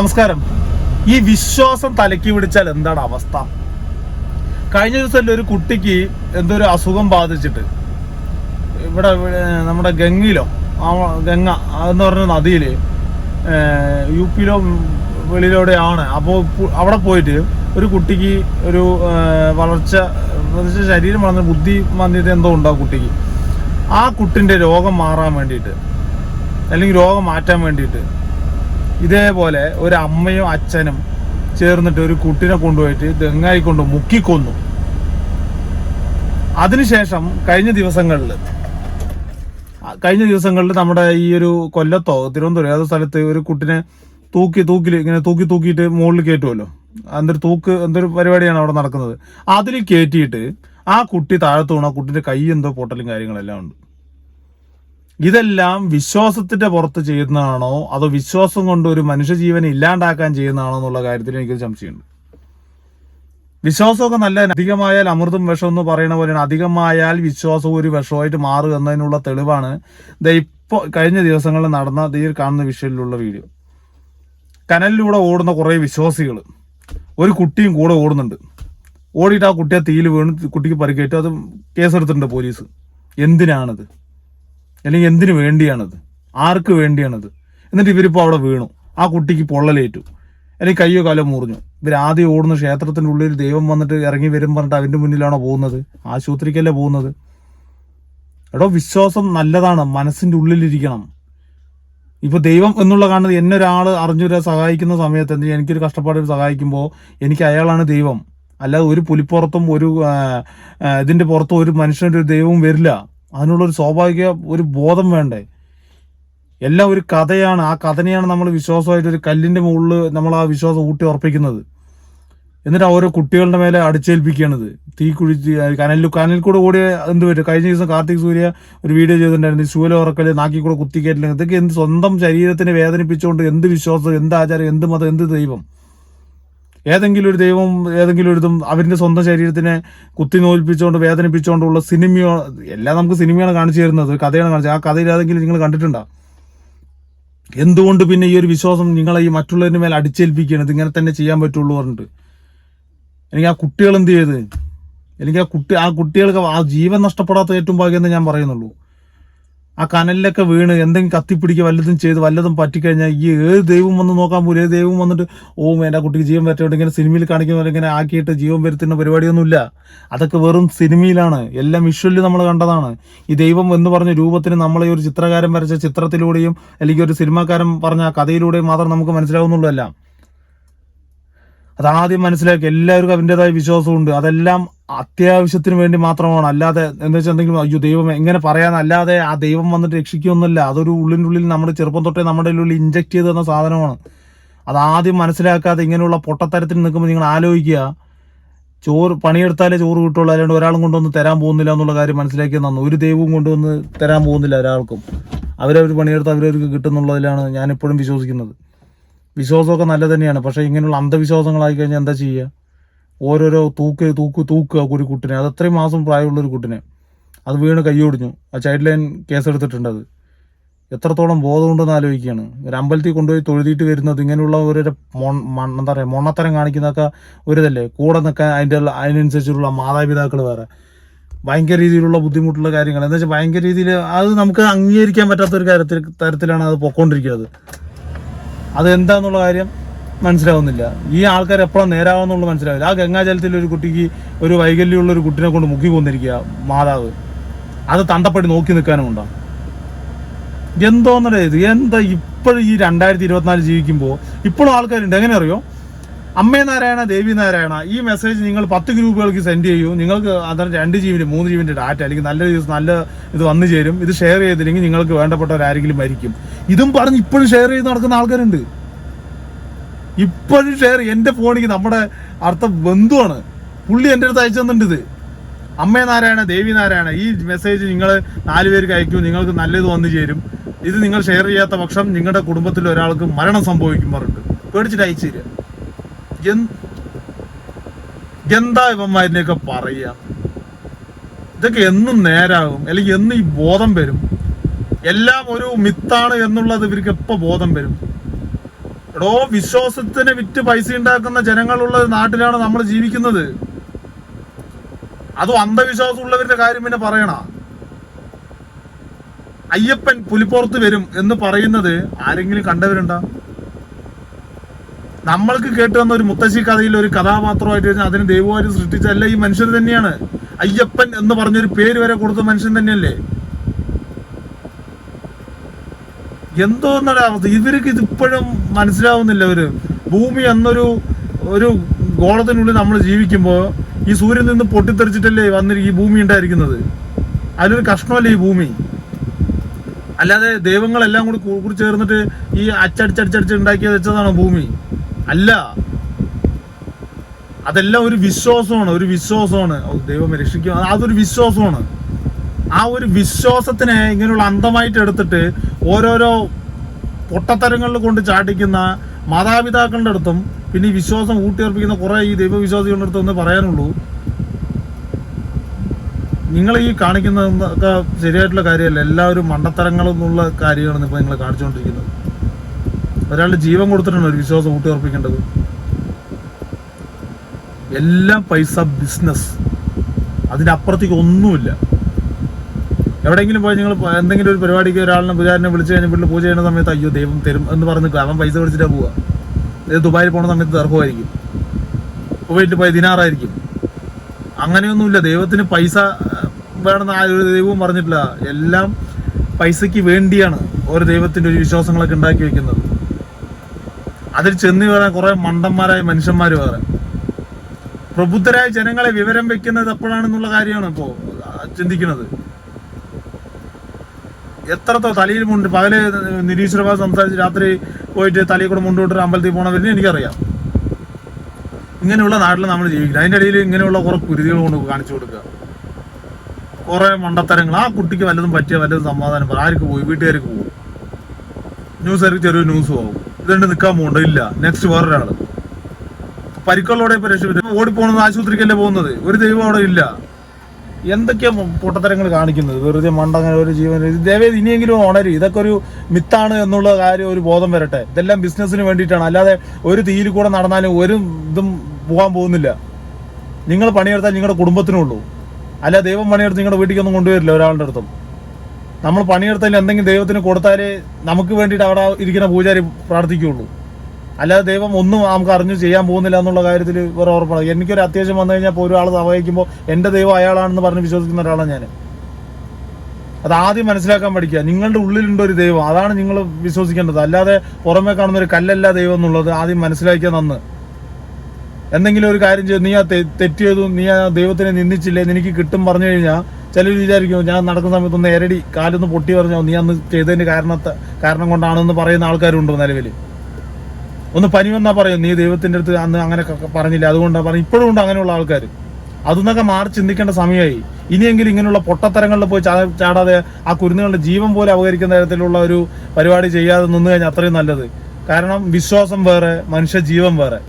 നമസ്കാരം. ഈ വിശ്വാസം തലക്കി പിടിച്ചാൽ എന്താണ് അവസ്ഥ? കഴിഞ്ഞ ദിവസം ഒരു കുട്ടിക്ക് എന്തോ ഒരു അസുഖം ബാധിച്ചിട്ട്. ഇവിടെ നമ്മുടെ ഗംഗയിലോ ഗംഗ എന്ന് പറഞ്ഞ നദിയിൽ യു പിയിലോ വെളിയിലൂടെയാണ്. അപ്പോൾ അവിടെ പോയിട്ട് ഒരു കുട്ടിക്ക് ഒരു വളർച്ച ശരീരം വളർന്ന ബുദ്ധി മന്ദ്യത എന്തോ ഉണ്ടോ കുട്ടിക്ക്. ആ കുട്ടിന്റെ രോഗം മാറാൻ വേണ്ടിയിട്ട് അല്ലെങ്കിൽ രോഗം മാറ്റാൻ വേണ്ടിയിട്ട് ഇതേപോലെ ഒരു അമ്മയും അച്ഛനും ചേർന്നിട്ട് ഒരു കുട്ടിനെ കൊണ്ടുപോയിട്ട് ഗംഗായി കൊണ്ട് മുക്കിക്കൊന്നു അതിനുശേഷം കഴിഞ്ഞ ദിവസങ്ങളിൽ കഴിഞ്ഞ ദിവസങ്ങളിൽ നമ്മുടെ ഈ ഒരു കൊല്ലത്തോ തിരുവനന്തപുരം ഏതോ സ്ഥലത്ത് ഒരു കുട്ടിനെ തൂക്കി തൂക്കിൽ ഇങ്ങനെ തൂക്കി തൂക്കിയിട്ട് മുകളിൽ കയറ്റുമല്ലോ. എന്തൊരു തൂക്ക് എന്തൊരു പരിപാടിയാണ് അവിടെ നടക്കുന്നത്. അതിൽ കയറ്റിയിട്ട് ആ കുട്ടി താഴത്ത് വീണ. ആ കൈ എന്തോ പൊട്ടലും കാര്യങ്ങളെല്ലാം ഉണ്ട്. ഇതെല്ലാം വിശ്വാസത്തിന്റെ പുറത്ത് ചെയ്യുന്നതാണോ? അതോ വിശ്വാസം കൊണ്ട് ഒരു മനുഷ്യജീവനെ ഇല്ലാണ്ടാക്കാൻ ചെയ്യുന്നതാണോ എന്നുള്ള കാര്യത്തിൽ എനിക്ക് സംശയമുണ്ട്. വിശ്വാസമൊക്കെ നല്ല അധികമായാൽ അമൃതും വിഷം എന്ന് പറയുന്ന പോലെയാണ്. അധികമായാൽ വിശ്വാസവും ഒരു വിഷമായിട്ട് മാറുക എന്നതിനുള്ള തെളിവാണ്. ദേ ഇപ്പൊ കഴിഞ്ഞ ദിവസങ്ങളിൽ നടന്ന ദീർ കാണുന്ന വിഷയത്തിലുള്ള വീഡിയോ. കനലിലൂടെ ഓടുന്ന കുറേ വിശ്വാസികൾ. ഒരു കുട്ടിയും കൂടെ ഓടുന്നുണ്ട്. ഓടിയിട്ട് ആ കുട്ടിയെ തീയിൽ വീണ് കുട്ടിക്ക് പരിക്കേറ്റു. അത് കേസെടുത്തിട്ടുണ്ട് പോലീസ്. എന്തിനാണത്? അല്ലെങ്കിൽ എന്തിനു വേണ്ടിയാണത്? ആർക്ക് വേണ്ടിയാണത്? എന്നിട്ട് ഇവരിപ്പോൾ അവിടെ വീണു. ആ കുട്ടിക്ക് പൊള്ളലേറ്റു. അല്ലെങ്കിൽ കയ്യോ കാലോ മുറിഞ്ഞു. ഇവർ ആദ്യം ഓടുന്ന ക്ഷേത്രത്തിന്റെ ഉള്ളിൽ ദൈവം വന്നിട്ട് ഇറങ്ങി വരും പറഞ്ഞിട്ട് അവന്റെ മുന്നിലാണോ പോകുന്നത്? ആശുപത്രിക്കല്ലേ പോകുന്നത്? എടോ വിശ്വാസം നല്ലതാണ്. മനസ്സിന്റെ ഉള്ളിലിരിക്കണം. ഇപ്പൊ ദൈവം എന്നുള്ള കാണുന്നത് എന്നെ ഒരാൾ അറിഞ്ഞൊരു സഹായിക്കുന്ന സമയത്ത് എന്ത്? എനിക്കൊരു കഷ്ടപ്പാട് സഹായിക്കുമ്പോൾ എനിക്ക് അയാളാണ് ദൈവം. അല്ലാതെ ഒരു പുലിപ്പുറത്തും ഒരു ഇതിന്റെ പുറത്തും ഒരു മനുഷ്യന്റെ ഒരു ദൈവവും വരില്ല. അതിനുള്ള ഒരു സ്വാഭാവിക ഒരു ബോധം വേണ്ടേ? എല്ലാം ഒരു കഥയാണ്. ആ കഥനെയാണ് നമ്മൾ വിശ്വാസമായിട്ട് ഒരു കല്ലിന്റെ മുകളിൽ നമ്മൾ ആ വിശ്വാസം ഊട്ടി ഉറപ്പിക്കുന്നത്. എന്നിട്ട് ഓരോ കുട്ടികളുടെ മേലെ അടിച്ചേൽപ്പിക്കുകയാണിത്. തീ കുഴിച്ച് കനലിൽ കനലിൽ കൂടെ ഓടിയ എന്ത് പറ്റും? കഴിഞ്ഞ ദിവസം കാർത്തിക് സൂര്യ ഒരു വീഡിയോ ചെയ്തിട്ടുണ്ടായിരുന്നു. ശൂല ഉറക്കൽ നാക്കി കൂടെ കുത്തിക്കയറ്റില്ല ഇതൊക്കെ എന്ത് സ്വന്തം ശരീരത്തിനെ വേദനിപ്പിച്ചുകൊണ്ട് എന്ത് വിശ്വാസം എന്ത് ആചാരം എന്ത് മതം എന്ത് ദൈവം? ഏതെങ്കിലും ഒരു ദൈവം ഏതെങ്കിലും ഒരു ഇതും അവരിന്റെ സ്വന്തം ശരീരത്തിനെ കുത്തി നോൽപ്പിച്ചുകൊണ്ട് വേദനിപ്പിച്ചുകൊണ്ടുള്ള സിനിമയോ എല്ലാം നമുക്ക് സിനിമയാണ് കാണിച്ചു തരുന്നത് കഥയാണ് കാണിച്ചത് ആ കഥയിൽ ഏതെങ്കിലും നിങ്ങൾ കണ്ടിട്ടുണ്ടോ? എന്തുകൊണ്ട് പിന്നെ ഈ ഒരു വിശ്വാസം നിങ്ങളെ ഈ മറ്റുള്ളവരുടെ മേലെ അടിച്ചേൽപ്പിക്കുകയാണ്? ഇങ്ങനെ തന്നെ ചെയ്യാൻ പറ്റുള്ളൂ പറഞ്ഞിട്ട്. എനിക്ക് ആ കുട്ടികൾ എന്ത് ചെയ്ത്? എനിക്ക് ആ കുട്ടി ആ കുട്ടികൾക്ക് ആ ജീവൻ നഷ്ടപ്പെടാത്ത ഏറ്റവും ഭാഗ്യം എന്ന് ഞാൻ പറയുന്നുള്ളൂ. ആ കനലിലൊക്കെ വീണ് എന്തെങ്കിലും കത്തിപ്പിടിക്കുക വല്ലതും ചെയ്ത് വല്ലതും പറ്റിക്കഴിഞ്ഞാൽ ഈ ഏത് ദൈവം വന്ന് നോക്കാൻ പോലും ഏത് ദൈവം വന്നിട്ട് ഓ എന്റെ കുട്ടിക്ക് ജീവൻ പറ്റുന്നുണ്ട് ഇങ്ങനെ സിനിമയിൽ കാണിക്കുന്ന പോലെ ഇങ്ങനെ ആക്കിയിട്ട് ജീവൻ വരുത്തുന്ന പരിപാടിയൊന്നുമില്ല. അതൊക്കെ വെറും സിനിമയിലാണ്. എല്ലാം വിഷ്വലിൽ നമ്മൾ കണ്ടതാണ്. ഈ ദൈവം എന്ന് പറഞ്ഞ രൂപത്തിന് നമ്മളെ ഒരു ചിത്രകാരൻ വരച്ച ചിത്രത്തിലൂടെയും അല്ലെങ്കിൽ ഒരു സിനിമാക്കാരൻ പറഞ്ഞ കഥയിലൂടെയും മാത്രം നമുക്ക് മനസ്സിലാവുന്നുള്ളൂ എല്ലാം അതാദ്യം മനസ്സിലാക്കി എല്ലാവർക്കും അതിന്റെതായ വിശ്വാസമുണ്ട്. അതെല്ലാം അത്യാവശ്യത്തിന് വേണ്ടി മാത്രമാണ്. അല്ലാതെ എന്താ വെച്ചാൽ എന്തെങ്കിലും അയ്യോ ദൈവം എങ്ങനെ പറയാൻ അല്ലാതെ ആ ദൈവം വന്നിട്ട് രക്ഷിക്കുമെന്നല്ല അതൊരു ഉള്ളിന്റെ ഉള്ളിൽ നമ്മുടെ ചെറുപ്പം തൊട്ടേ നമ്മുടെ ഉള്ളിൽ ഇഞ്ചക്ട് ചെയ്ത് തന്ന സാധനമാണ്. അത് ആദ്യം മനസ്സിലാക്കാതെ ഇങ്ങനെയുള്ള പൊട്ടത്തരത്തിൽ നിൽക്കുമ്പോൾ നിങ്ങൾ ആലോചിക്കുക. ചോറ് പണിയെടുത്താലേ ചോറ് കിട്ടുള്ളൂ. അല്ലാണ്ട് ഒരാളും കൊണ്ടുവന്ന് തരാൻ പോകുന്നില്ല എന്നുള്ള കാര്യം മനസ്സിലാക്കിയത് നന്നു. ഒരു ദൈവവും കൊണ്ടുവന്ന് തരാൻ പോകുന്നില്ല ഒരാൾക്കും. അവരവർ പണിയെടുത്ത് അവരവർക്ക് കിട്ടുന്നുള്ളതിലാണ് ഞാൻ എപ്പോഴും വിശ്വസിക്കുന്നത്. വിശ്വാസമൊക്കെ നല്ല തന്നെയാണ്. പക്ഷേ ഇങ്ങനെയുള്ള അന്ധവിശ്വാസങ്ങളായി കഴിഞ്ഞാൽ എന്താ ചെയ്യുക ഓരോരോ തൂക്ക് തൂക്ക് തൂക്കുക ഒരു കുട്ടിനെ. അത് അത്രയും മാസം പ്രായമുള്ള ഒരു കുട്ടിനെ. അത് വീണ് കൈയൊടിഞ്ഞു ആ ചൈൽഡ് ലൈൻ കേസെടുത്തിട്ടുണ്ട് അത്. എത്രത്തോളം ബോധമുണ്ടെന്ന് ആലോചിക്കുകയാണ്. ഒരു അമ്പലത്തിൽ കൊണ്ടുപോയി തൊഴുതിയിട്ട് വരുന്നത് ഇങ്ങനെയുള്ള ഒരു എന്താ പറയുക മൊണ്ണത്തരം കാണിക്കുന്നതൊക്കെ ഒരിതല്ലേ? കൂടെ നിൽക്കാൻ അതിന്റെ അതിനനുസരിച്ചുള്ള മാതാപിതാക്കൾ വേറെ. ഭയങ്കര രീതിയിലുള്ള ബുദ്ധിമുട്ടുള്ള കാര്യങ്ങൾ എന്താ വെച്ചാൽ ഭയങ്കര രീതിയിൽ അത് നമുക്ക് അംഗീകരിക്കാൻ പറ്റാത്ത ഒരു കാര്യത്തിൽ തരത്തിലാണ് അത് പൊക്കോണ്ടിരിക്കുന്നത്. അത് എന്താന്നുള്ള കാര്യം മനസ്സിലാവുന്നില്ല. ഈ ആൾക്കാർ എപ്പോഴാണ് നേരാവുന്നുള്ള മനസ്സിലാവില്ല. ആ ഗംഗാജലത്തിൽ ഒരു കുട്ടിക്ക് ഒരു വൈകല്യമുള്ള ഒരു കുട്ടിനെ കൊണ്ട് മുക്കി കൊന്നിരിക്കുക മാതാവ്. അത് തണ്ടപ്പെട്ട് നോക്കി നിൽക്കാനും ഉണ്ടാവും എന്തോന്നടേ ഇത്? എന്താ ഇപ്പോഴും ഈ രണ്ടായിരത്തി ഇരുപത്തിനാല് ജീവിക്കുമ്പോൾ ഇപ്പോഴും ആൾക്കാരുണ്ട്. എങ്ങനെ അറിയോ അമ്മേ നാരായണ ദേവി നാരായണ ഈ മെസ്സേജ് നിങ്ങൾ പത്ത് ഗ്രൂപ്പുകൾക്ക് സെൻഡ് ചെയ്യൂ. നിങ്ങൾക്ക് അതിന് രണ്ട് ജീവിന്റെ മൂന്ന് ജീവിന്റെ ഡാറ്റ അല്ലെങ്കിൽ നല്ല ദിവസം നല്ല ഇത് വന്നു ചേരും. ഇത് ഷെയർ ചെയ്തില്ലെങ്കിൽ നിങ്ങൾക്ക് വേണ്ടപ്പെട്ടവരാരെങ്കിലും മരിക്കും. ഇതും പറഞ്ഞ് ഇപ്പോഴും ഷെയർ ചെയ്ത് നടക്കുന്ന ആൾക്കാരുണ്ട്. ഇപ്പോഴും ഷെയർ എന്റെ ഫോണിക്ക് നമ്മുടെ അടുത്ത ബന്ധുവാണ്. പുള്ളി എന്റെ അടുത്ത് അയച്ചു തന്നിട്ടുണ്ട് ഇത്. അമ്മേ നാരായണ ദേവി നാരായണ ഈ മെസ്സേജ് നിങ്ങൾ നാല് പേർക്ക് അയക്കൂ. നിങ്ങൾക്ക് നല്ലത് വന്നു ചേരും. ഇത് നിങ്ങൾ ഷെയർ ചെയ്യാത്ത പക്ഷം നിങ്ങളുടെ കുടുംബത്തിൽ ഒരാൾക്ക് മരണം സംഭവിക്കും പറഞ്ഞിട്ട് പേടിച്ചിട്ട് അയച്ചു തരിക. എന്ത്- ഇവന്മാരിനെയൊക്കെ പറയുക? ഇതൊക്കെ എന്നും നേരാകും. അല്ലെങ്കിൽ എന്ന് ഈ ബോധം വരും. എല്ലാം ഒരു മിത്താണ് എന്നുള്ളത് ഇവർക്ക് എപ്പോൾ ബോധം വരും? എടോ വിശ്വാസത്തിന് വിറ്റ് പൈസ ഉണ്ടാക്കുന്ന ജനങ്ങളുള്ള നാട്ടിലാണ് നമ്മൾ ജീവിക്കുന്നത്. അതും അന്ധവിശ്വാസം ഉള്ളവരുടെ കാര്യം പിന്നെ പറയണ. അയ്യപ്പൻ പുലിപ്പുറത്ത് വരും എന്ന് പറയുന്നത് ആരെങ്കിലും കണ്ടവരുണ്ടോ? നമ്മൾക്ക് കേട്ട് വന്ന ഒരു മുത്തശ്ശി കഥയിൽ ഒരു കഥാപാത്രമായിട്ട് കഴിഞ്ഞാൽ അതിന് ദൈവമായിട്ട് സൃഷ്ടിച്ചല്ല ഈ മനുഷ്യർ തന്നെയാണ്. അയ്യപ്പൻ എന്ന് പറഞ്ഞൊരു പേര് വരെ കൊടുത്ത മനുഷ്യൻ തന്നെയല്ലേ? എന്തോ എന്നുള്ള അവസ്ഥ. ഇവർക്ക് ഇത് ഇപ്പോഴും മനസ്സിലാവുന്നില്ല ഒരു ഭൂമി എന്നൊരു ഒരു ഗോളത്തിനുള്ളിൽ നമ്മൾ ജീവിക്കുമ്പോൾ ഈ സൂര്യൻ നിന്ന് പൊട്ടിത്തെറിച്ചിട്ടല്ലേ വന്നിരി ഈ ഭൂമി ഉണ്ടായിരിക്കുന്നത്? അതിലൊരു കഷ്ണമല്ല ഈ ഭൂമി? അല്ലാതെ ദൈവങ്ങളെല്ലാം കൂടി കൂടി ചേർന്നിട്ട് ഈ അച്ചടിച്ചടിച്ചടിച്ച് ഉണ്ടാക്കി വെച്ചതാണ് ഭൂമി? അല്ല. അതെല്ലാം ഒരു വിശ്വാസമാണ് ഒരു വിശ്വാസമാണ്. ദൈവം രക്ഷിക്കും. അതൊരു വിശ്വാസമാണ്. ആ ഒരു വിശ്വാസത്തിനെ ഇങ്ങനെയുള്ള അന്തമായിട്ട് എടുത്തിട്ട് ഓരോരോ പൊട്ടത്തരങ്ങളിൽ കൊണ്ട് ചാടിക്കുന്ന മാതാപിതാക്കളുടെ അടുത്തും പിന്നെ ഈ വിശ്വാസം ഊട്ടിയർപ്പിക്കുന്ന കുറെ ഈ ദൈവവിശ്വാസികളുടെ അടുത്തും ഒന്ന് പറയാനുള്ളൂ. നിങ്ങൾ ഈ കാണിക്കുന്നതൊക്കെ ശരിയായിട്ടുള്ള കാര്യമല്ല. എല്ലാവരും മണ്ടത്തരങ്ങളെന്നുള്ള കാര്യമാണ് ഇപ്പൊ നിങ്ങൾ കാണിച്ചുകൊണ്ടിരിക്കുന്നത്. ഒരാളുടെ ജീവൻ കൊടുത്തിട്ടാണ് ഒരു വിശ്വാസം ഊട്ടിയുറപ്പിക്കേണ്ടത്. എല്ലാം പൈസ ബിസിനസ് അതിന്റെ അപ്പുറത്തേക്ക് ഒന്നുമില്ല. എവിടെയെങ്കിലും പോയി നിങ്ങൾ എന്തെങ്കിലും ഒരു പരിപാടിക്ക് ഒരാളിനെ പൂജാരനെ വിളിച്ചു കഴിഞ്ഞ് വീട്ടിൽ പൂജ ചെയ്യുന്ന സമയത്ത് അയ്യോ ദൈവം തരും എന്ന് പറഞ്ഞ്. അവൻ പൈസ പിടിച്ചിട്ടാ പോവുക. ഇത് ദുബായിൽ പോണ സമയത്ത് ദർഭമായിരിക്കും കുവൈറ്റിൽ പോയി ദിനാറായിരിക്കും. അങ്ങനെയൊന്നുമില്ല. ദൈവത്തിന് പൈസ വേണമെന്ന് ആ ഒരു ദൈവവും പറഞ്ഞിട്ടില്ല. എല്ലാം പൈസയ്ക്ക് വേണ്ടിയാണ് ഓരോ ദൈവത്തിന്റെ ഒരു വിശ്വാസങ്ങളൊക്കെ ഉണ്ടാക്കി വെക്കുന്നത്. അതിൽ ചെന്ന് കയറാൻ കുറെ മണ്ടന്മാരായ മനുഷ്യന്മാർ വേറെ. പ്രബുദ്ധരായ ജനങ്ങളെ വിവരം വെക്കുന്നത് എപ്പോഴാണെന്നുള്ള കാര്യമാണ് ഇപ്പോ ചിന്തിക്കുന്നത്. എത്രത്തോ തലയിൽ മുണ്ട് പകൽ നിരീശ്വരവാദ സംസാരിച്ച് രാത്രി പോയിട്ട് തലയിൽ കൂടെ മുണ്ടോട്ട് അമ്പലത്തിൽ പോണവരിനെ എനിക്കറിയാം. ഇങ്ങനെയുള്ള നാട്ടിൽ നമ്മൾ ജീവിക്കുന്നത് അതിന്റെ ഇടയിൽ ഇങ്ങനെയുള്ള കുറെ കുരുതികൾ കൊണ്ട് കാണിച്ചു കൊടുക്കുക. കുറെ മണ്ടത്തരങ്ങൾ. ആ കുട്ടിക്ക് വല്ലതും പറ്റിയ വല്ലതും സമാധാനം ആർക്ക് പോയി? വീട്ടുകാർക്ക് പോകും ന്യൂസുകാർക്ക് ചെറിയ ന്യൂസ് പോകും ഇതുകൊണ്ട് നിൽക്കാൻ പോകണ്ട ഇല്ല. നെക്സ്റ്റ് വേറൊരാൾ. പരിക്കുള്ളോടെ ഇപ്പൊ രക്ഷപ്പെട്ടു ഓടിപ്പോണെന്ന് ആശുപത്രിക്കല്ലേ പോകുന്നത്? ഒരു ദൈവം അവിടെ ഇല്ല. എന്തൊക്കെയാ പൊട്ടത്തരങ്ങൾ കാണിക്കുന്നത്? വെറുതെ മണ്ടങ്ങനെ ഒരു ജീവൻ ദയവേത് ഇനിയെങ്കിലും ഉണരും. ഇതൊക്കെ ഒരു മിത്താണ് എന്നുള്ള കാര്യം ഒരു ബോധം വരട്ടെ. ഇതെല്ലാം ബിസിനസ്സിന് വേണ്ടിയിട്ടാണ്. അല്ലാതെ ഒരു തീയിൽ കൂടെ നടന്നാലും ഒരു ഇതും പോകാൻ പോകുന്നില്ല. നിങ്ങൾ പണിയെടുത്താൽ നിങ്ങളുടെ കുടുംബത്തിനുള്ളൂ. അല്ല ദൈവം പണിയെടുത്ത് നിങ്ങളുടെ വീട്ടിലേക്കൊന്നും കൊണ്ടുവരില്ല ഒരാളുടെ അടുത്തും. നമ്മൾ പണിയെടുത്തതിൽ എന്തെങ്കിലും ദൈവത്തിന് കൊടുത്താലേ നമുക്ക് വേണ്ടിയിട്ട് അവിടെ ഇരിക്കുന്ന പൂജാരി പ്രാർത്ഥിക്കുകയുള്ളൂ. അല്ലാതെ ദൈവം ഒന്നും നമുക്ക് അറിഞ്ഞു ചെയ്യാൻ പോകുന്നില്ല എന്നുള്ള കാര്യത്തിൽ വേറെ ഉറപ്പാണ് എനിക്കൊരു അത്യാവശ്യം വന്നു കഴിഞ്ഞാൽ ഇപ്പോൾ ഒരാൾ സഹായിക്കുമ്പോൾ എന്റെ ദൈവം അയാളാണെന്ന് പറഞ്ഞ് വിശ്വസിക്കുന്ന ഒരാളാണ് ഞാൻ. അത് ആദ്യം മനസ്സിലാക്കാൻ പഠിക്കുക. നിങ്ങളുടെ ഉള്ളിലുണ്ട് ഒരു ദൈവം. അതാണ് നിങ്ങൾ വിശ്വസിക്കേണ്ടത്. അല്ലാതെ പുറമേ കാണുന്ന ഒരു കല്ലല്ല ദൈവം എന്നുള്ളത് ആദ്യം മനസ്സിലാക്കിയ നന്ന്. എന്തെങ്കിലും ഒരു കാര്യം ചെയ്തു നീ ആ തെറ്റ് ചെയ്തു നീ ആ ദൈവത്തിനെ നിന്ദിച്ചില്ലേ നിനക്ക് കിട്ടും പറഞ്ഞു കഴിഞ്ഞാൽ ചിലർ വിചാരിക്കും ഞാൻ നടക്കുന്ന സമയത്ത് ഒന്ന് എരടി കാലൊന്ന് പൊട്ടി പറഞ്ഞോ നീ അന്ന് ചെയ്തതിന്റെ കാരണത്തെ കാരണം കൊണ്ടാണെന്ന് പറയുന്ന ആൾക്കാരുണ്ടോ നിലവിൽ? ഒന്ന് പനി വന്നാ പറയും നീ ദൈവത്തിന്റെ അടുത്ത് അന്ന് അങ്ങനെ പറഞ്ഞില്ല. അതുകൊണ്ടാണ് പറഞ്ഞു ഇപ്പോഴും ഉണ്ട് അങ്ങനെയുള്ള ആൾക്കാർ അതൊന്നൊക്കെ മാറി ചിന്തിക്കേണ്ട സമയമായി. ഇനിയെങ്കിലും ഇങ്ങനെയുള്ള പൊട്ടത്തരങ്ങളിൽ പോയി ചാടാതെ ആ കുരുന്നുകളുടെ ജീവൻ പോലെ അപകരിക്കുന്ന തരത്തിലുള്ള ഒരു പരിപാടി ചെയ്യാതെ നിന്ന് കഴിഞ്ഞാൽ അത്രയും നല്ലത്. കാരണം വിശ്വാസം വേറെ മനുഷ്യ ജീവൻ വേറെ.